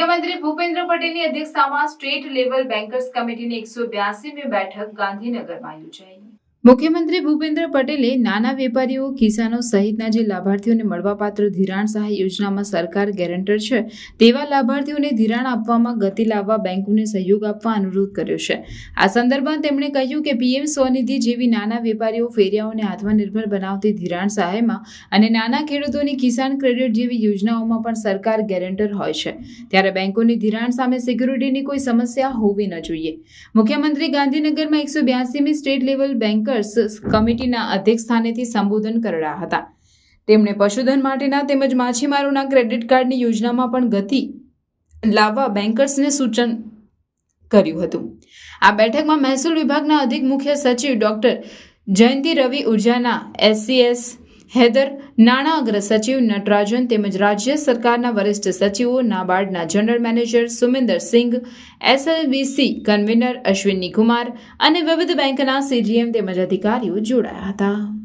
મુખ્યમંત્રી ભૂપેન્દ્ર પટેલની અધ્યક્ષતામાં સ્ટેટ લેવલ બેન્કર્સ કમિટીની એકસો બ્યાસીમી બેઠક ગાંધીનગરમાં યોજાઈ. મુખ્યમંત્રી ભૂપેન્દ્ર પટેલે નાના વેપારીઓ, કિસાનો સહિતના જે લાભાર્થીઓને મળવાપાત્ર ધિરાણ સહાય યોજનામાં સરકાર ગેરંટર છે, તેવા લાભાર્થીઓને ધિરાણ આપવામાં ગતિ લાવવા બેંકોને સહયોગ આપવા અનુરોધ કર્યો છે. આ સંદર્ભમાં તેમણે કહ્યું કે પીએમ સ્વનિધિ જેવી નાના વેપારીઓ ફેરિયાઓને આત્મનિર્ભર બનાવતી ધિરાણ સહાયમાં અને નાના ખેડૂતોની કિસાન ક્રેડિટ જેવી યોજનાઓમાં પણ સરકાર ગેરંટર હોય છે. ત્યારે બેંકોની ધિરાણ સામે સિક્યુરિટીની કોઈ સમસ્યા હોવી ન જોઈએ. મુખ્યમંત્રી ગાંધીનગરમાં એકસો બ્યાસીમી સ્ટેટ લેવલ બેન્કર્સ કમિટીના અધ્યક્ષ સ્થાનેથી સંબોધન કર્યા હતા. તેમણે પશુધન માટેના તેમજ માછીમારોના ક્રેડિટ કાર્ડની યોજનામાં પણ ગતિ લાવવા બેન્કર્સને સૂચન કર્યું હતું. આ બેઠકમાં મહેસૂલ વિભાગના અધિક મુખ્ય સચિવ ડોક્ટર જયંતિ રવિ ઉર્જાના એસસીએસ હૈદર નાણાં અગ્ર સચિવ નટરાજન તેમજ રાજ્ય સરકારના વરિષ્ઠ સચિવો, નાબાર્ડના general manager Suminder Singh SLBC convener Ashwini Kumar અને વિવિધ બેંકના સીજીએમ તેમજ અધિકારીઓ જોડાયા હતા.